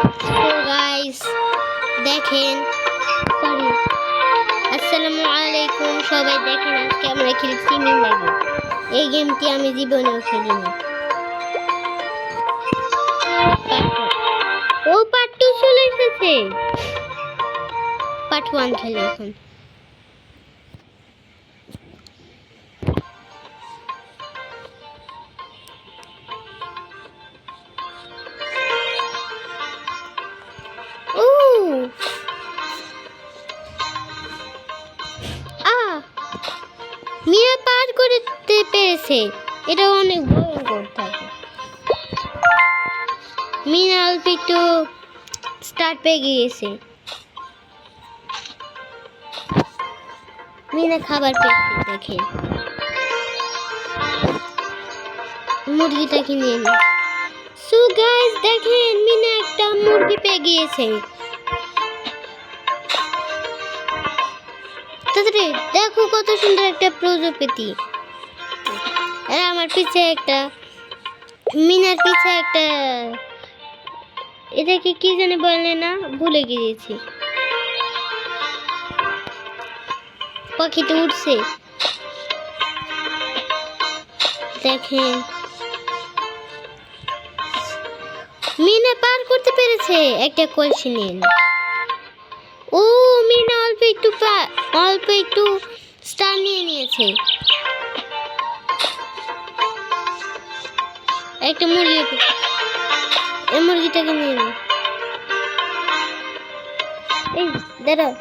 তো গাইস দেখেন সরি আসসালামু আলাইকুম সবাই দেখেন আজকে আমরা খেলছি মিনা গেম এই গেমটি আমি জীবনেও খেলিনি ও পার্ট টু চলে এসেছে পার্ট ওয়ান খেলি এখন পেরেছে এটা অনেক ভয়ঙ্কর থাকে। মিনা অল্প একটু স্টার্ট পেয়ে গিয়েছে। মিনা খাবার পেয়েছে দেখে। মুরগিটাকে নিয়ে নি। সো গাইস দেখেন মিনা একটা মুরগি পেয়ে গিয়েছে। তাড়াতাড়ি দেখো কত সুন্দর একটা প্রজাপতি আর আমার পিছে একটা, মিনার পিছে একটা, এটাকে কি জানি বলে না, ভুলে গিয়েছি। পাখিটা উঠছে। দেখেন। মিনা পার করতে পেরেছে। একটা কলসি নিয়ে ও, মিনা অল্প একটু অল্প একটু স্টার নিয়ে নিয়েছে। একটা মুরগি এই মুরগিটাকে নিয়ে নে এই দাঁড়াও।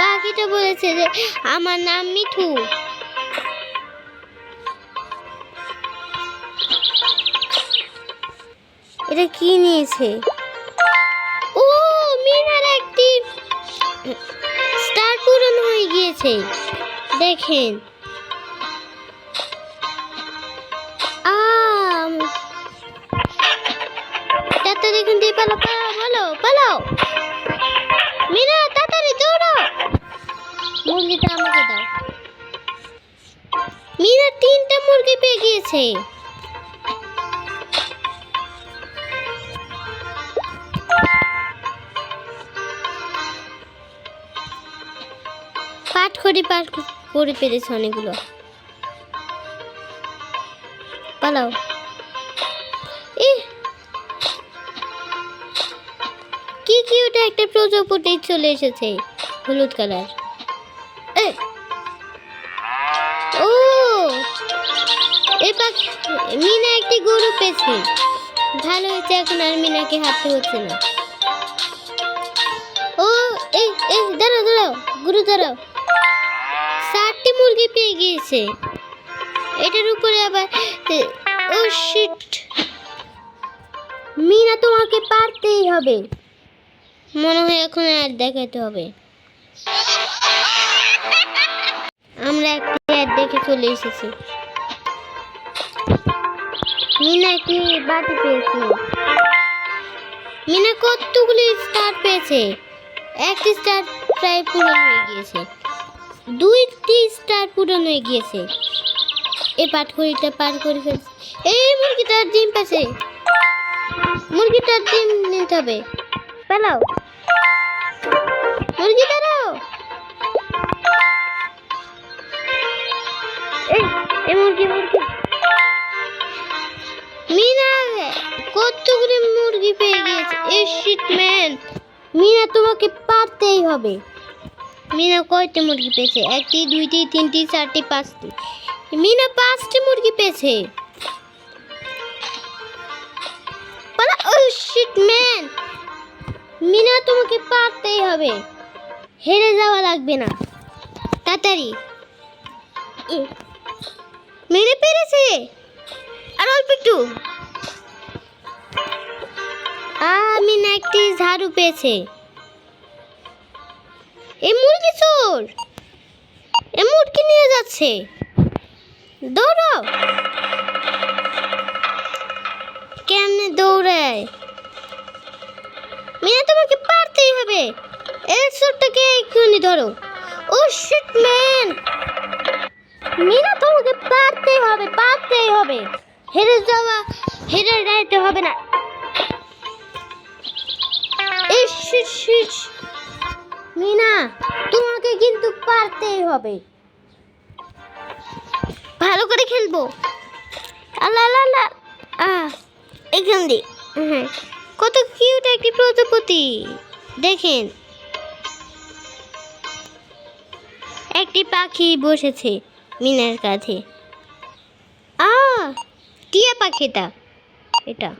পাখিটা বলেছে যে আমার নাম মিঠু। এটা কি নিয়েছে? ও মিনার একটি স্টার পূরণ হয়ে গিয়েছে। দেখেন। তিনটা মুরগি পেয়ে গিয়েছে। পাঠ করে পাঠ করে পেরেছে অনেকগুলো। পালাও। কি কি ওটা একটা প্রজাপতি চলে এসেছে, হলুদ কালার পাখি মিনা একটি গরু পেয়েছে। ভালো হয়েছে এখন আর মিনাকে হাঁটতে হচ্ছে না। ও, এই এই, দাঁড়াও দাঁড়াও, গুরু দাঁড়াও। চারটি মুরগি পেয়ে গিয়েছে। এটার উপরে আবার ও শিট মিনা তোমাকে পারতেই হবে। মনে হয় এখন আর দেখাতে হবে। আমরা একটি অ্যাড দেখে চলে এসেছি। মিনা একটি বাটি পেয়েছে। মিনা কতগুলি স্টার পেয়েছে? একটি স্টার প্রায় পূরণ হয়ে গিয়েছে। দুইটি স্টার পূরণ হয়ে গিয়েছে। এই পাটখড়িটা পার করে ফেলছে। এই মুরগিটার ডিম পাশে মুরগিটার ডিম নিতে হবে। পালাও। মুরগি দাঁড়াও। এই মুরগি মুরগি। মিনা কতগুলি মুরগি পেয়ে গিয়েছে। এই শিট ম্যান মিনা তোমাকে পারতেই হবে। মিনা কয়টি মুরগি পেয়েছে? একটি দুইটি তিনটি চারটি পাঁচটি। মিনা পাঁচটি মুরগি পেয়েছে। পালা ও শিট ম্যান মিনা তোমাকে পারতেই হবে। হেরে যাওয়া লাগবে না। তাড়াতাড়ি। এ, মেরে পেরেছে আর অল্প একটু। আমি না একটি ঝাড়ু পেয়েছে। এই মুরগি চোর! এ মুরগি নিয়ে যাচ্ছে। দৌড়াও কেমনে দৌড়ায়? মিয়া, তোমাকে পারতেই হবে। এই চোরটাকে এক্ষুনি ধরো। ও শিট ম্যান মিনা তোমাকে পারতেই হবে পারতেই হবে। হেরে যাওয়া, হেরে যাইতে হবে না। ইস, ইস। মিনা তোমাকে কিন্তু পারতেই হবে। ভালো করে খেলব। আল্লাহ আল্লাহ আহ এখান দিয়ে। হ্যাঁ। কত কিউট একটি প্রজাপতি। দেখেন। একটি পাখি বসেছে মিনার কাছে। আ টিয়া পাখিটা। এটা।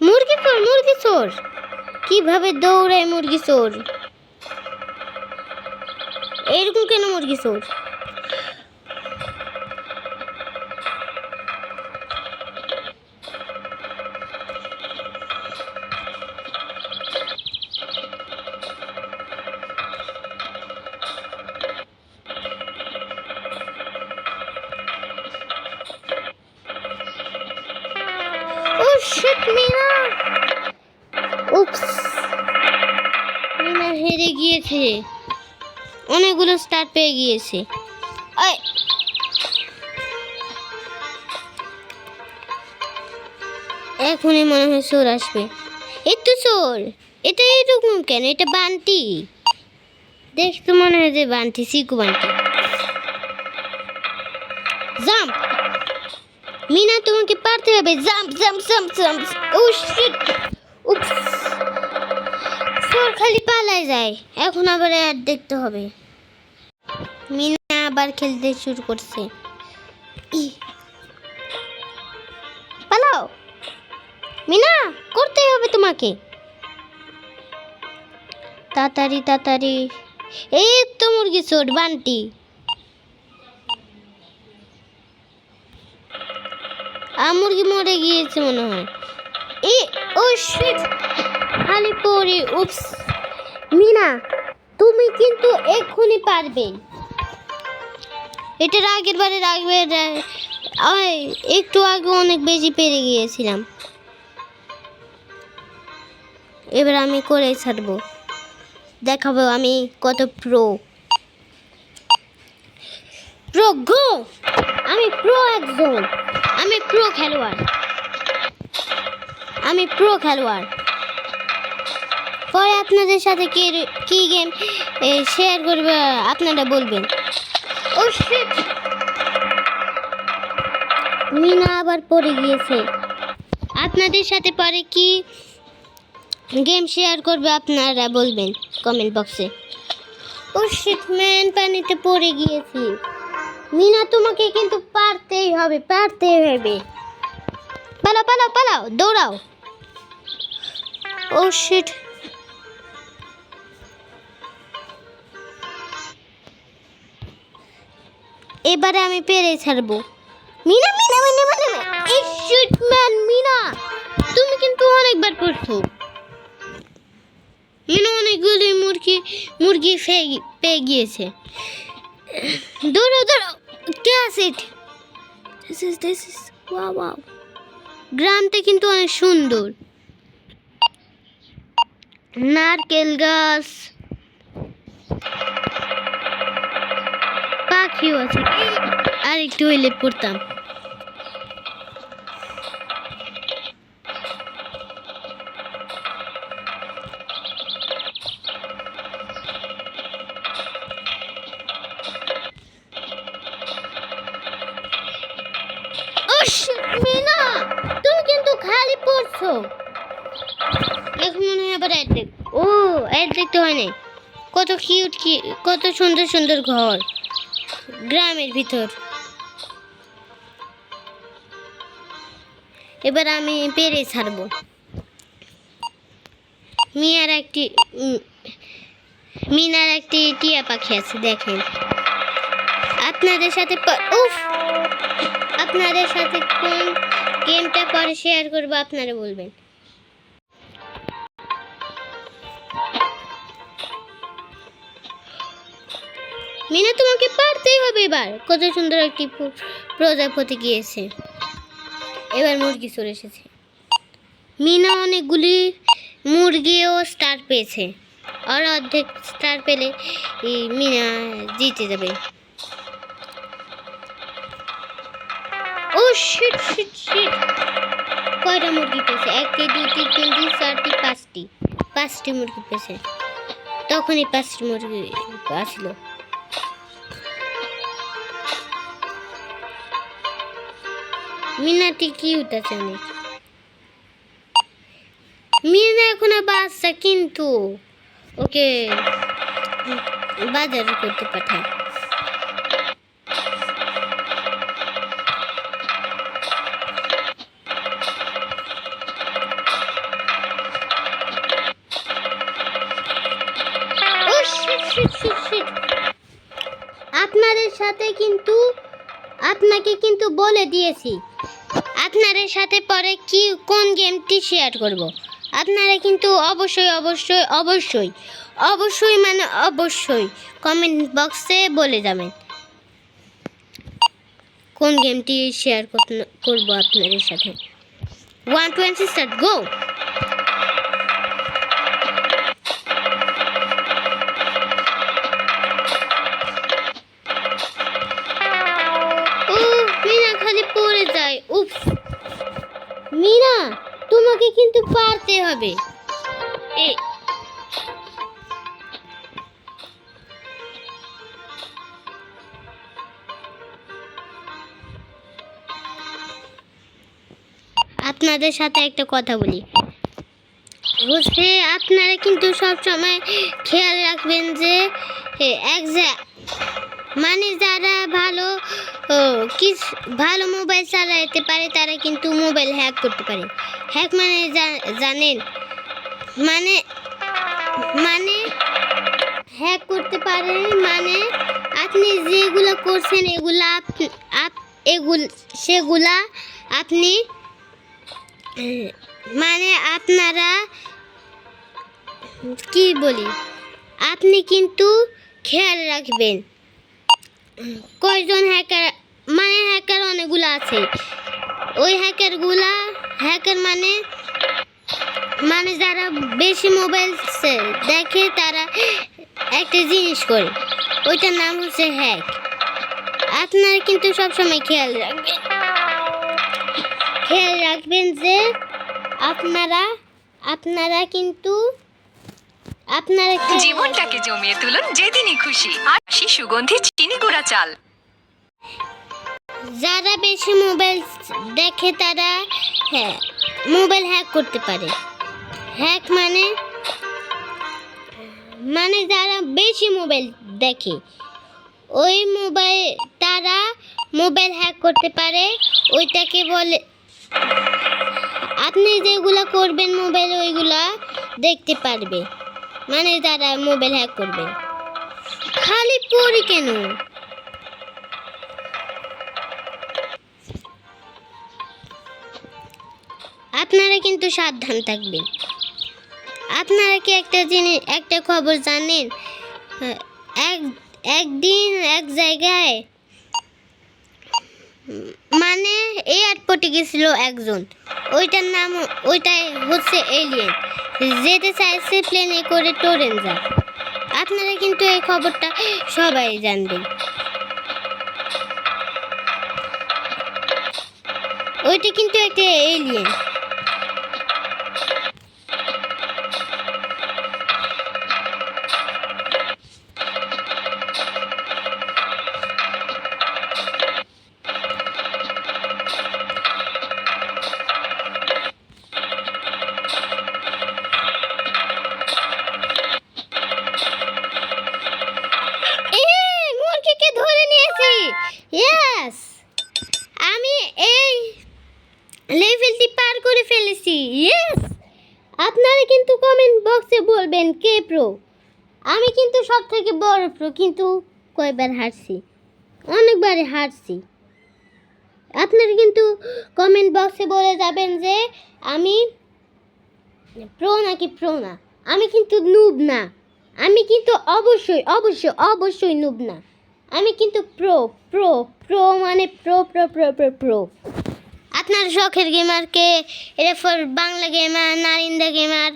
মুরগি চোর মুরগি চোর। কীভাবে দৌড়ায় মুরগি চোর? এরকম কেন মুরগি চোর? ও শিট হেরে গিয়েছে। অনেকগুলো স্টার পেয়ে গিয়েছে। আয় এখনই মনে হয় চোর আসবে। এই তো এটা এরকম কেন? এটা বান্টি। দেখতে মনে হয় যে বান্টি, সিকু বান্টি। জাম্প। মিনা, তোমাকে পারতে হবে। Jump jump jump jump. Oh shit চোর খালি পালায় যায়। এখন আবার অ্যাড দেখতে হবে। মিনা আবার খেলতে শুরু করছে। পালাও। মিনা, করতেই হবে তোমাকে। তাড়াতাড়ি তাড়াতাড়ি। এই তো মুরগি চোর বান্টি। আর মুরগি মরে গিয়েছে মনে হয়। এ, ও শিট খালি পড়ি উপস মিনা, তুমি কিন্তু এক্ষুনি পারবে। এটার আগের বারে রাখবে একটু আগে অনেক বেশি পেরে গিয়েছিলাম। এবার আমি করে ছাড়বো। দেখাবো আমি কত প্রো প্রো গো! আমি প্রো একজন। আমি প্রো খেলোয়াড়। আমি প্রো খেলোয়াড়। পরে আপনাদের সাথে কি কি গেম শেয়ার করবে, আপনারা বলবেন। ও শিট মিনা আবার পড়ে গিয়েছে। আপনাদের সাথে পরে কি গেম শেয়ার করবে, আপনারা বলবেন কমেন্ট বক্সে ও শিট ম্যান পানিতে পড়ে গিয়েছি। মিনা তোমাকে কিন্তু পারতেই হবে পারতেই হবে। পালাও পালাও পালাও, দৌড়াও। ও শিট এবারে আমি পেরে ছাড়বো। মিনা মিনা মিনা মিনা এই শিট ম্যান মিনা, তুমি কিন্তু অনেকবার পড়ছো মিনা অনেকগুলি মুরগি মুরগি পেয়ে গিয়েছে। দৌড়ো দৌড়ো কে আছে? গ্রামটা কিন্তু অনেক সুন্দর। নারকেল গাছ। পাখিও আছে। আর একটু হইলে পড়তাম। তুমি কিন্তু খালি পড়ছো। মনে হয় আবার ও কত কিউট কি কত সুন্দর সুন্দর ঘর। গ্রামের ভিতর। এবার আমি পেরে ছাড়বো। মিয়ার একটি মিনার একটি টিয়া পাখি আছে, দেখেন। আপনাদের সাথে উফ! আপনাদের সাথে কোন গেমটা পরে শেয়ার করব, আপনারা বলবেন। মিনা তোমাকে পারতেই হবে এবার। কত সুন্দর একটি প্রজাপতি গিয়েছে। এবার মুরগি চলে এসেছে। মিনা অনেকগুলি মুরগিও স্টার পেয়েছে। আর অর্ধেক স্টার পেলে মিনা জিতে যাবে। ও শিট শিট শিট কয়টা মুরগি পেয়েছে? একটি, দুইটি, তিনটি, চারটি, পাঁচটি। পাঁচটি মুরগি পেয়েছে। তখনই পাঁচটি মুরগি আসলো। মিনাটি কি উঠেছে অনেক মিনা এখন বাচ্চা কিন্তু ওকে বাজার করতে পাঠায়। আপনাদের সাথে কিন্তু, আপনাকে কিন্তু বলে দিয়েছি। আপনাদের সাথে পরে কি, কোন গেমটি শেয়ার করব? আপনারা কিন্তু অবশ্যই অবশ্যই অবশ্যই অবশ্যই মানে অবশ্যই কমেন্ট বক্সে বলে যাবেন। কোন গেমটি শেয়ার করব আপনাদের সাথে? One twenty start go Meena তোমাকে কিন্তু পারতে হবে। আপনাদের সাথে একটা কথা বলি। হচ্ছে আপনারা কিন্তু সব সময় খেয়াল রাখবেন যে এক মানে যারা ভালো ও, কিস- ভালো মোবাইল চালাতে পারে তারা কিন্তু মোবাইল হ্যাক করতে পারে। হ্যাক মানে জানেন? মানে মানে হ্যাক করতে পারে মানে আপনি যেগুলো করছেন এগুলা আপ- এগুল সেগুলা আপনি মানে আপনারা কি বলি? আপনি কিন্তু খেয়াল রাখবেন। কয়জন হ্যাকার মানে হ্যাকার অনেকগুলো আছে। ওই হ্যাকারগুলা হ্যাকার মানে মানে যারা বেশি মোবাইল দেখে তারা একটা জিনিস করে। ওইটার নাম হচ্ছে হ্যাক আপনারা কিন্তু সবসময় খেয়াল রাখবেন। খেয়াল রাখবেন যে আপনারা আপনারা কিন্তু আপনারা জীবনটাকে জমিয়ে তুলুন যেদিনই খুশি। আর সুগন্ধি চিনি গুঁড়া চাল। যারা বেশি মোবাইল দেখে তারা হ্যাঁ মোবাইল হ্যাক করতে পারে। হ্যাক মানে? মানে যারা বেশি মোবাইল দেখে ওই মোবাইল তারা মোবাইল হ্যাক করতে পারে। ওইটাকে বলে আপনি যেগুলো করবেন মোবাইল ওইগুলা দেখতে পারবে। মানে তারা মোবাইল হ্যাক করবে। খালি পড়ি কেন? আপনারা কিন্তু সাবধান থাকবেন। আপনারা কি একটা জিনিস, একটা খবর জানেন? এক, একদিন এক জায়গায় মানে এয়ারপোর্টে গেছিল একজন। ওইটার নাম, ওইটাই হচ্ছে এলিয়েন যেতে চাইছে প্লেনে করে টোরেন যা আপনারা কিন্তু এই খবরটা সবাই জানবেন। ওইটা কিন্তু একটা এলিয়েন ইয়েস আমি এই লেভেলটি পার করে ফেলেছি। ইয়েস আপনারা কিন্তু কমেন্ট বক্সে বলবেন, কে প্রো আমি কিন্তু সব থেকে বড় প্রো কিন্তু কয়বার হারছি? অনেকবারই হারছি। আপনারা কিন্তু কমেন্ট বক্সে বলে যাবেন যে, আমি প্রো নাকি প্রো না? আমি কিন্তু নুব না। আমি কিন্তু অবশ্যই অবশ্যই অবশ্যই নুব না। আমি কিন্তু প্রো প্রো প্রো মানে pro pro pro pro pro আপনার শখের গেমারকে এরপর বাংলা গেমার নারিন্দা গেমার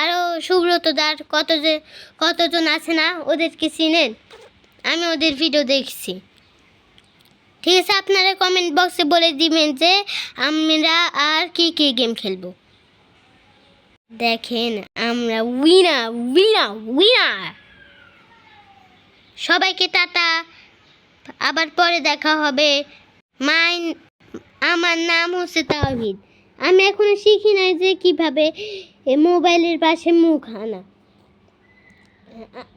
আরও সুব্রত দার কত যে, কতজন আছে না, ওদেরকে চিনেন? আমি ওদের ভিডিও দেখছি। ঠিক আছে, আপনারা কমেন্ট বক্সে বলে দিবেন যে আমরা আর কি কি গেম খেলব। দেখেন, আমরা উইনা উইনা উইনা সবাইকে টাটা। আবার পরে দেখা হবে। মাই, আমার নাম হচ্ছে তাওহিদ। আমি এখনও শিখি নাই যে কীভাবে মোবাইলের পাশে মুখ আনা।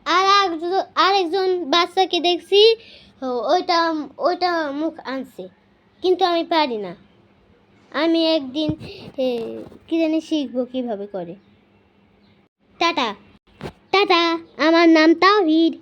আর আরেকজন বাচ্চাকে দেখছি ওইটা ওইটা মুখ আনছে। কিন্তু আমি পারি না। আমি একদিন কি জানি শিখব কীভাবে করে। টাটা। টাটা, আমার নাম তাওহিদ।